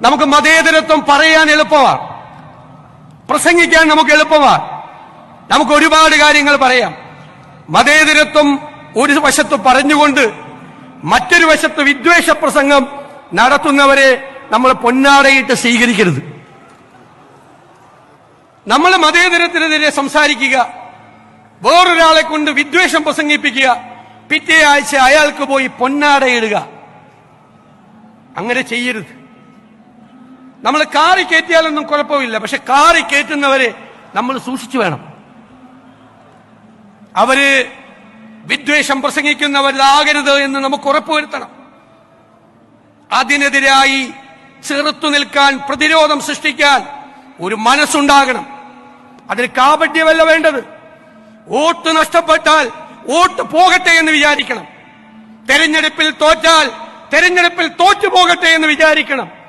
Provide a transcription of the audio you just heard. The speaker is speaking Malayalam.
നമുക്ക് മതേതരത്വം പറയാൻ എളുപ്പമാണ് പ്രസംഗിക്കാൻ നമുക്ക് എളുപ്പമാണ് നമുക്ക് ഒരുപാട് കാര്യങ്ങൾ പറയാം. മതേതരത്വം ഒരു വശത്ത് പറഞ്ഞുകൊണ്ട് മറ്റൊരു വശത്ത് വിദ്വേഷ പ്രസംഗം നടത്തുന്നവരെ നമ്മൾ പൊന്നാടയിട്ട് സ്വീകരിക്കരുത്. നമ്മൾ മതേതരത്തിനെതിരെ സംസാരിക്കുക. വേറൊരാളെ കൊണ്ട് വിദ്വേഷം പ്രസംഗിപ്പിക്കുക. പിറ്റേ ആഴ്ച അയാൾക്ക് പോയി പൊന്നാടയിടുക. അങ്ങനെ ചെയ്യരുത്. നമ്മൾ കാറി കയറ്റിയാലൊന്നും കുഴപ്പമില്ല. പക്ഷെ കാറി കയറ്റുന്നവരെ നമ്മൾ സൂക്ഷിച്ചു വേണം. അവർ വിദ്വേഷം പ്രസംഗിക്കുന്നവരിലാകരുത് എന്ന് നമുക്ക് ഉറപ്പുവരുത്തണം. അതിനെതിരായി ചെറുത്തു നിൽക്കാൻ പ്രതിരോധം സൃഷ്ടിക്കാൻ ഒരു മനസ്സുണ്ടാകണം. അതിന് കാപട്യമല്ല വേണ്ടത്. വോട്ട് നഷ്ടപ്പെട്ടാൽ വോട്ട് പോകട്ടെ എന്ന് വിചാരിക്കണം. തെരഞ്ഞെടുപ്പിൽ തോറ്റാൽ തെരഞ്ഞെടുപ്പിൽ തോറ്റു പോകട്ടെ എന്ന് വിചാരിക്കണം.